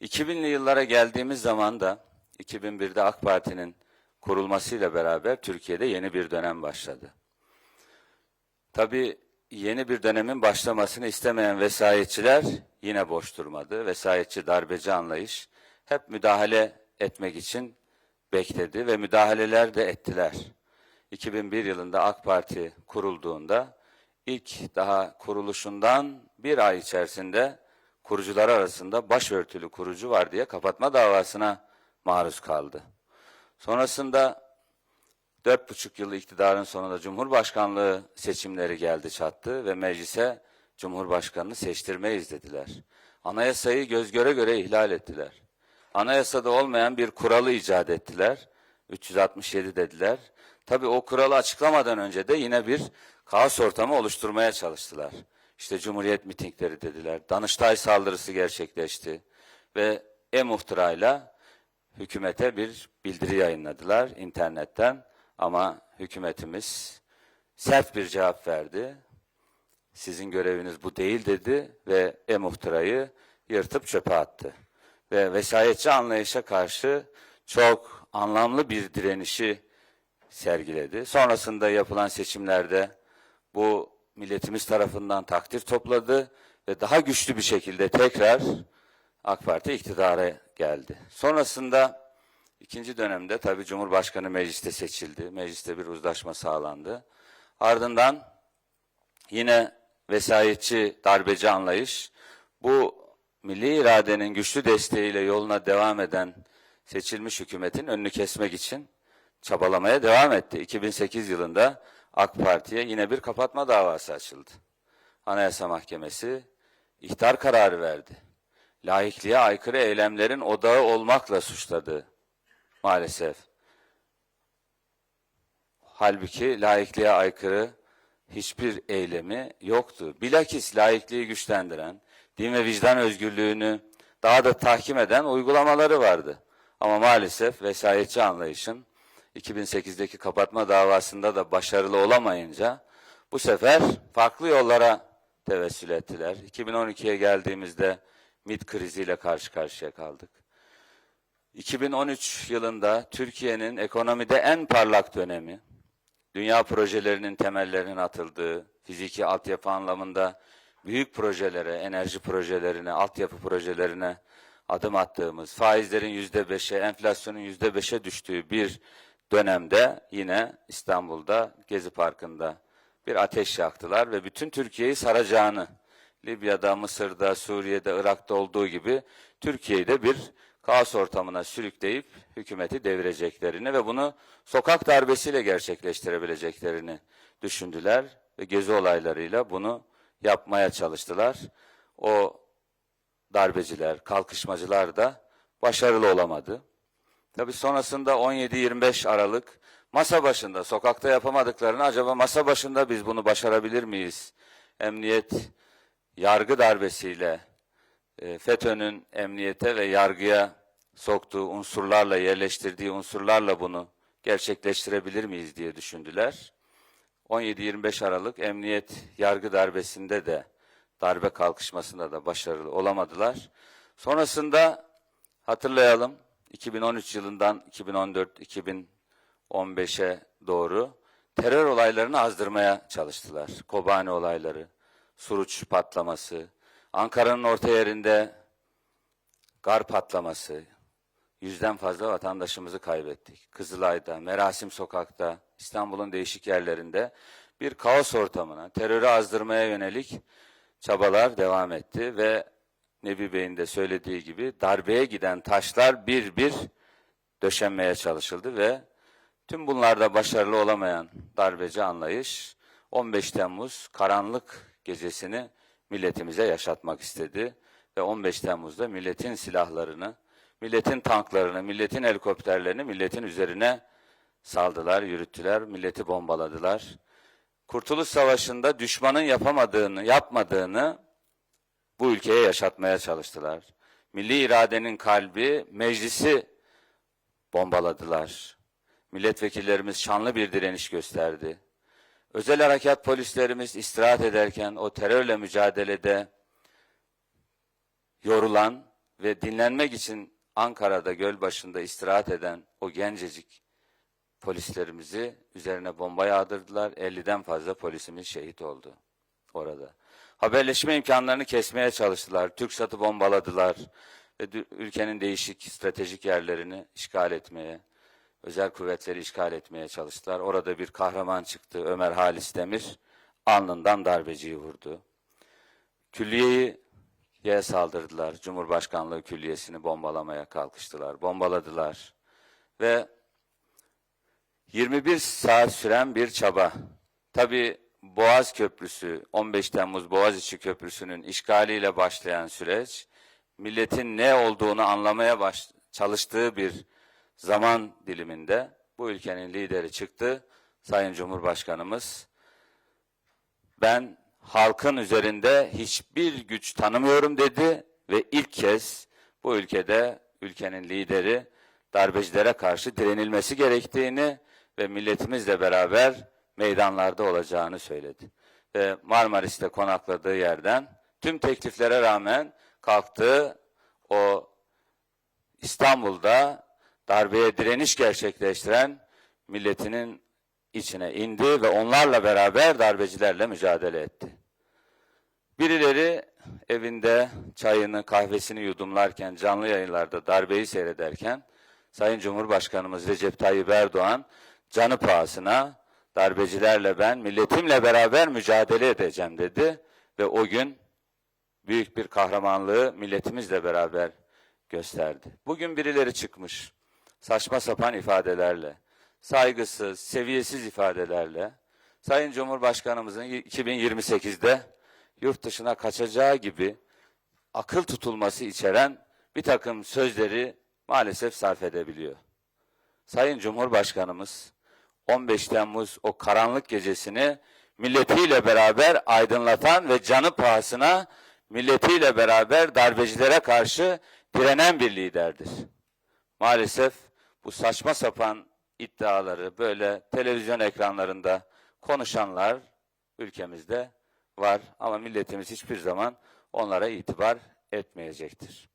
2000'li yıllara geldiğimiz zaman da 2001'de AK Parti'nin kurulmasıyla beraber Türkiye'de yeni bir dönem başladı. Tabii yeni bir dönemin başlamasını istemeyen vesayetçiler yine boş durmadı. Vesayetçi darbeci anlayış hep müdahale etmek için bekledi ve müdahaleler de ettiler. 2001 yılında AK Parti kurulduğunda ilk daha kuruluşundan bir ay içerisinde kurucular arasında başörtülü kurucu var diye kapatma davasına maruz kaldı. Sonrasında dört buçuk yıl iktidarın sonunda Cumhurbaşkanlığı seçimleri geldi çattı ve meclise Cumhurbaşkanını seçtirmeyiz dediler. Anayasayı göz göre göre ihlal ettiler. Anayasada olmayan bir kuralı icat ettiler. 367 dediler. Tabii o kuralı açıklamadan önce de yine bir kaos ortamı oluşturmaya çalıştılar. İşte Cumhuriyet mitingleri dediler. Danıştay saldırısı gerçekleşti. Ve e-muhtırayla hükümete bir bildiri yayınladılar internetten. Ama hükümetimiz sert bir cevap verdi. Sizin göreviniz bu değil dedi ve e-muhtırayı yırtıp çöpe attı. Ve vesayetçi anlayışa karşı çok anlamlı bir direnişi sergiledi. Sonrasında yapılan seçimlerde bu milletimiz tarafından takdir topladı ve daha güçlü bir şekilde tekrar AK Parti iktidara geldi. Sonrasında ikinci dönemde tabii Cumhurbaşkanı mecliste seçildi. Mecliste bir uzlaşma sağlandı. Ardından yine vesayetçi darbeci anlayış bu milli iradenin güçlü desteğiyle yoluna devam eden seçilmiş hükümetin önünü kesmek için çabalamaya devam etti. 2008 yılında AK Parti'ye yine bir kapatma davası açıldı. Anayasa Mahkemesi ihtar kararı verdi. Laikliğe aykırı eylemlerin odağı olmakla suçladı maalesef. Halbuki laikliğe aykırı hiçbir eylemi yoktu. Bilakis laikliği güçlendiren, din ve vicdan özgürlüğünü daha da tahkim eden uygulamaları vardı. Ama maalesef vesayetçi anlayışın 2008'deki kapatma davasında da başarılı olamayınca bu sefer farklı yollara tevessül ettiler. 2012'ye geldiğimizde MİT kriziyle karşı karşıya kaldık. 2013 yılında Türkiye'nin ekonomide en parlak dönemi, dünya projelerinin temellerinin atıldığı, fiziki altyapı anlamında büyük projelere, enerji projelerine, altyapı projelerine adım attığımız, faizlerin yüzde beşe, enflasyonun yüzde beşe düştüğü bir dönemde yine İstanbul'da, Gezi Parkı'nda bir ateş yaktılar ve bütün Türkiye'yi saracağını, Libya'da, Mısır'da, Suriye'de, Irak'ta olduğu gibi Türkiye'yi de bir kaos ortamına sürükleyip hükümeti devireceklerini ve bunu sokak darbesiyle gerçekleştirebileceklerini düşündüler ve gezi olaylarıyla bunu yapmaya çalıştılar. O darbeciler, kalkışmacılar da başarılı olamadı. Tabii sonrasında 17-25 Aralık masa başında, sokakta yapamadıklarını acaba masa başında biz bunu başarabilir miyiz? Emniyet yargı darbesiyle e, FETÖ'nün emniyete ve yargıya soktuğu unsurlarla, yerleştirdiği unsurlarla bunu gerçekleştirebilir miyiz diye düşündüler. 17-25 Aralık emniyet yargı darbesinde de darbe kalkışmasında da başarılı olamadılar. Sonrasında hatırlayalım 2013 yılından 2014-2015'e doğru terör olaylarını azdırmaya çalıştılar. Kobani olayları, Suruç patlaması, Ankara'nın orta yerinde gar patlaması, yüzden fazla vatandaşımızı kaybettik. Kızılay'da, Merasim Sokak'ta, İstanbul'un değişik yerlerinde bir kaos ortamına, terörü azdırmaya yönelik çabalar devam etti ve Nebi Bey'in de söylediği gibi darbeye giden taşlar bir bir döşenmeye çalışıldı ve tüm bunlarda başarılı olamayan darbeci anlayış 15 Temmuz karanlık gecesini milletimize yaşatmak istedi ve 15 Temmuz'da milletin silahlarını, milletin tanklarını, milletin helikopterlerini milletin üzerine saldılar, yürüttüler, milleti bombaladılar. Kurtuluş Savaşı'nda düşmanın yapamadığını, yapmadığını bu ülkeye yaşatmaya çalıştılar. Milli iradenin kalbi meclisi bombaladılar. Milletvekillerimiz şanlı bir direniş gösterdi. Özel harekat polislerimiz istirahat ederken o terörle mücadelede yorulan ve dinlenmek için Ankara'da göl başında istirahat eden o gencecik polislerimizi üzerine bomba yağdırdılar. 50'den fazla polisimiz şehit oldu orada. Haberleşme imkanlarını kesmeye çalıştılar. TürkSat'ı bombaladılar ve ülkenin değişik stratejik yerlerini işgal etmeye, özel kuvvetleri işgal etmeye çalıştılar. Orada bir kahraman çıktı Ömer Halis Demir. Alnından darbeciyi vurdu. Külliyeyi ye saldırdılar. Cumhurbaşkanlığı külliyesini bombalamaya kalkıştılar. Bombaladılar. Ve 21 saat süren bir çaba. Tabii Boğaz Köprüsü, 15 Temmuz Boğaziçi Köprüsü'nün işgaliyle başlayan süreç, milletin ne olduğunu anlamaya baş, çalıştığı bir zaman diliminde bu ülkenin lideri çıktı. Sayın Cumhurbaşkanımız, ben halkın üzerinde hiçbir güç tanımıyorum dedi ve ilk kez bu ülkede ülkenin lideri darbecilere karşı direnilmesi gerektiğini ve milletimizle beraber meydanlarda olacağını söyledi. Ve Marmaris'te konakladığı yerden tüm tekliflere rağmen kalktı o İstanbul'da darbeye direniş gerçekleştiren milletinin içine indi ve onlarla beraber darbecilerle mücadele etti. Birileri evinde çayını, kahvesini yudumlarken, canlı yayınlarda darbeyi seyrederken, Sayın Cumhurbaşkanımız Recep Tayyip Erdoğan canı pahasına darbecilerle ben milletimle beraber mücadele edeceğim dedi ve o gün büyük bir kahramanlığı milletimizle beraber gösterdi. Bugün birileri çıkmış saçma sapan ifadelerle, saygısız, seviyesiz ifadelerle Sayın Cumhurbaşkanımızın 2028'de yurt dışına kaçacağı gibi akıl tutulması içeren bir takım sözleri maalesef sarf edebiliyor. Sayın Cumhurbaşkanımız 15 Temmuz o karanlık gecesini milletiyle beraber aydınlatan ve canı pahasına milletiyle beraber darbecilere karşı direnen bir liderdir. Maalesef bu saçma sapan iddiaları böyle televizyon ekranlarında konuşanlar ülkemizde var ama milletimiz hiçbir zaman onlara itibar etmeyecektir.